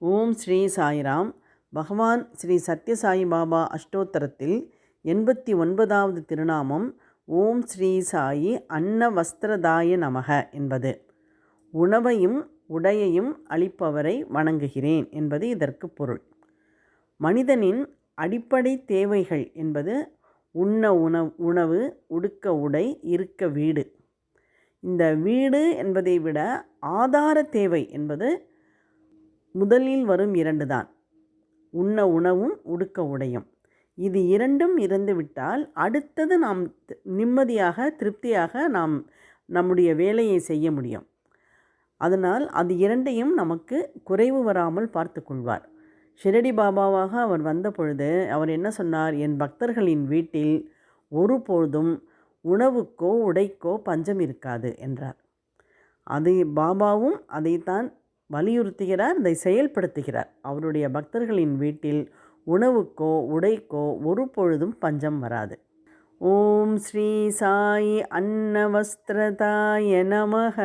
ஓம் ஸ்ரீ சாய்ராம். பகவான் ஸ்ரீ சத்யசாயி பாபா அஷ்டோத்தரத்தில் எண்பத்தி ஒன்பதாவது திருநாமம் ஓம் ஸ்ரீ சாயி அன்ன வஸ்திரதாய நமக என்பது. உணவையும் உடையையும் அளிப்பவரை வணங்குகிறேன் என்பது இதற்கு பொருள். மனிதனின் அடிப்படை தேவைகள் என்பது உண்ண உணவு உணவு உடுக்க உடை இருக்க வீடு. இந்த வீடு என்பதை விட ஆதார தேவை என்பது முதலில் வரும் இரண்டு தான் உண்ண உணவும் உடுக்க உடையும். இது இரண்டும் இருந்துவிட்டால் அடுத்தது நாம் நிம்மதியாக திருப்தியாக நாம் நம்முடைய வேலையை செய்ய முடியும். அதனால் அது இரண்டையும் நமக்கு குறைவு வராமல் பார்த்து கொள்வார். ஷிரடி பாபாவாக அவர் வந்த பொழுது அவர் என்ன சொன்னார்? என் பக்தர்களின் வீட்டில் ஒருபொழுதும் உணவுக்கோ உடைக்கோ பஞ்சம் இருக்காது என்றார். அது பாபாவும் அதைத்தான் வலியுறுத்துகிறார் அதை செயல்படுத்துகிறார். அவருடைய பக்தர்களின் வீட்டில் உணவுக்கோ உடைக்கோ ஒரு பொழுதும் பஞ்சம் வராது. ஓம் ஸ்ரீ சாயி அன்னவஸ்திரதாய நமக